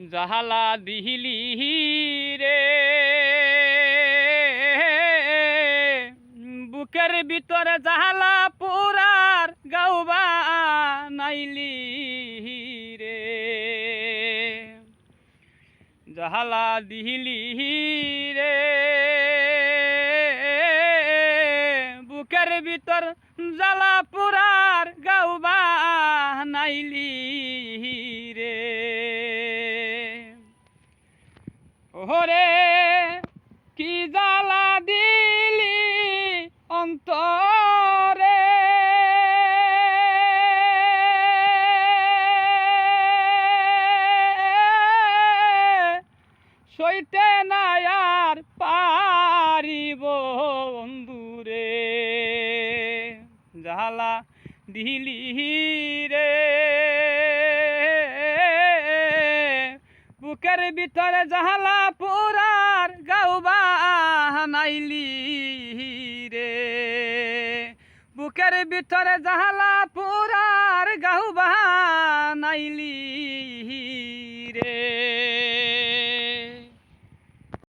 জাহালা দিহিলি রে। বুকের ভিতরে জাহালা পুরার গাউবা নাইলি রে। জাহালা দিহিলি রে। বুকের ভিতর জ্বালা পুরার গাউবা ওরে কি জ্বালা দিলি অন্তরে? সইতে না আর পারিব বন্ধুরে জালা দিলি রে বুকের ভিতরে জাহালা পুরার গাউবা নাইলি রে। বুকের ভিতরে জাহালা পুরার গাউবা নাইলি